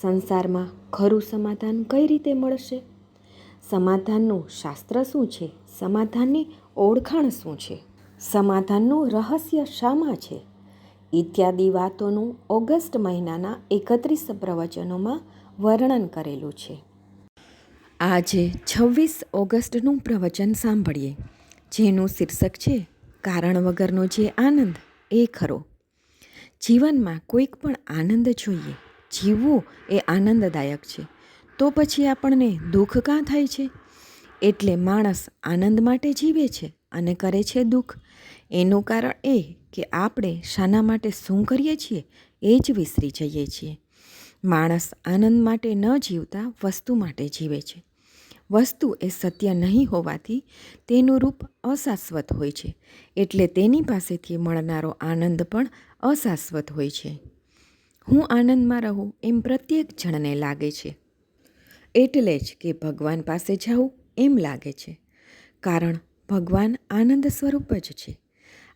સંસારમાં ખરું સમાધાન કઈ રીતે મળશે? સમાધાનનું શાસ્ત્ર શું છે? સમાધાનની ઓળખાણ શું છે? સમાધાનનું રહસ્ય શામાં છે? ઇત્યાદિ વાતોનું ઓગસ્ટ મહિનાના એકત્રીસ પ્રવચનોમાં વર્ણન કરેલું છે. આજે છવ્વીસ ઓગસ્ટનું પ્રવચન સાંભળીએ. જેનું શીર્ષક છે, કારણ વગરનો જે આનંદ, એ ખરો. જીવનમાં કોઈક પણ આનંદ જોઈએ. જીવવું એ આનંદદાયક છે. તો પછી આપણને દુઃખ કાં થાય છે? એટલે માણસ આનંદ માટે જીવે છે અને કરે છે દુઃખ. એનું કારણ એ કે આપણે શાના માટે શું કરીએ છીએ એ જ વિસરી જઈએ છીએ. માણસ આનંદ માટે ન જીવતા વસ્તુ માટે જીવે છે. વસ્તુ એ સત્ય નહીં હોવાથી તેનું રૂપ અશાશ્વત હોય છે. એટલે તેની પાસેથી મળનારો આનંદ પણ અશાશ્વત હોય છે. હું આનંદમાં રહું એમ પ્રત્યેક જણને લાગે છે. એટલે જ કે ભગવાન પાસે જાઉં એમ લાગે છે. કારણ ભગવાન આનંદ સ્વરૂપ જ છે.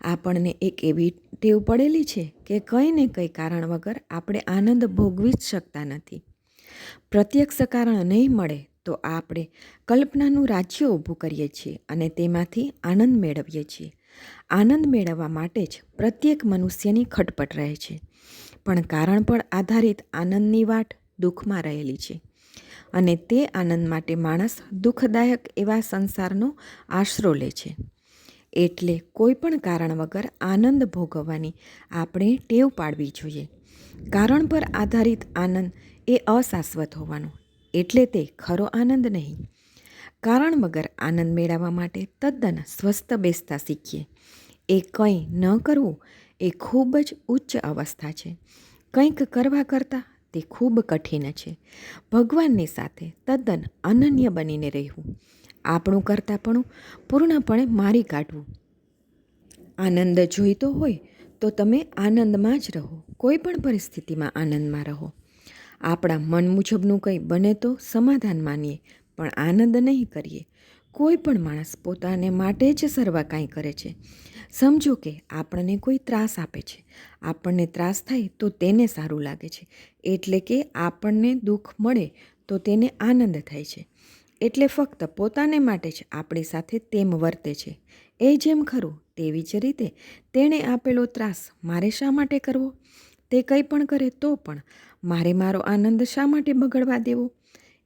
આપણને એક એવી ટેવ પડેલી છે કે કંઈ ને કંઈ કારણ વગર આપણે આનંદ ભોગવી જ શકતા નથી. પ્રત્યક્ષ કારણ નહીં મળે તો આપણે કલ્પનાનું રાજ્ય ઊભું કરીએ છીએ અને તેમાંથી આનંદ મેળવીએ છીએ. આનંદ મેળવવા માટે જ પ્રત્યેક મનુષ્યની ખટપટ રહે છે. પણ કારણ પર આધારિત આનંદની વાટ દુઃખમાં રહેલી છે. અને તે આનંદ માટે માણસ દુઃખદાયક એવા સંસારનો આશરો લે છે. એટલે કોઈ પણ કારણ વગર આનંદ ભોગવવાની આપણે ટેવ પાડવી જોઈએ. કારણ પર આધારિત આનંદ એ અશાશ્વત હોવાનો, એટલે તે ખરો આનંદ નહીં. કારણ વગર આનંદ મેળવવા માટે તદ્દન સ્વસ્થ બેસતા શીખીએ. એ કંઈ ન કરવું એ ખૂબ જ ઉચ્ચ અવસ્થા છે. કંઈક કરવા કરતાં તે ખૂબ કઠિન છે. ભગવાનની સાથે તદ્દન અનન્ય બનીને રહેવું. આપણું કરતાપણું પૂર્ણપણે મારી કાઢવું. આનંદ જોઈતો હોય તો તમે આનંદમાં જ રહો. કોઈ પણ પરિસ્થિતિમાં આનંદમાં રહો. આપણા મન મુજબનું કંઈ બને તો સમાધાન માનીએ, પણ આનંદ નહીં કરીએ. કોઈ પણ માણસ પોતાને માટે જ સર્વા કાંઈ કરે છે. સમજો કે આપણને કોઈ ત્રાસ આપે છે. આપણને ત્રાસ થાય તો તેને સારું લાગે છે. એટલે કે આપણને દુઃખ મળે તો તેને આનંદ થાય છે. એટલે ફક્ત પોતાને માટે જ આપણી સાથે તેમ વર્તે છે. એ જેમ ખરું તેવી જ રીતે તેણે આપેલો ત્રાસ મારે શા માટે કરવો? તે કંઈ પણ કરે તો પણ મારે મારો આનંદ શા માટે બગડવા દેવો?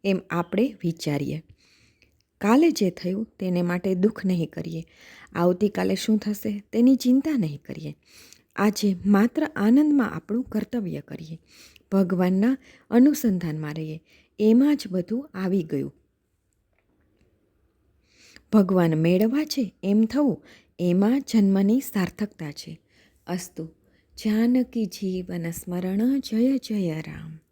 એમ આપણે વિચારીએ. કાલે જે થયું તેને માટે દુઃખ નહીં કરીએ. આવતીકાલે શું થશે તેની ચિંતા નહીં કરીએ. આજે માત્ર આનંદમાં આપણું કર્તવ્ય કરીએ. ભગવાનના અનુસંધાનમાં રહીએ. એમાં જ બધું આવી ગયું. ભગવાન મેળવવા છે એમ થવું, એમાં જન્મની સાર્થકતા છે. અસ્તુ, જાનકી જીવન સ્મરણ જય જય રામ.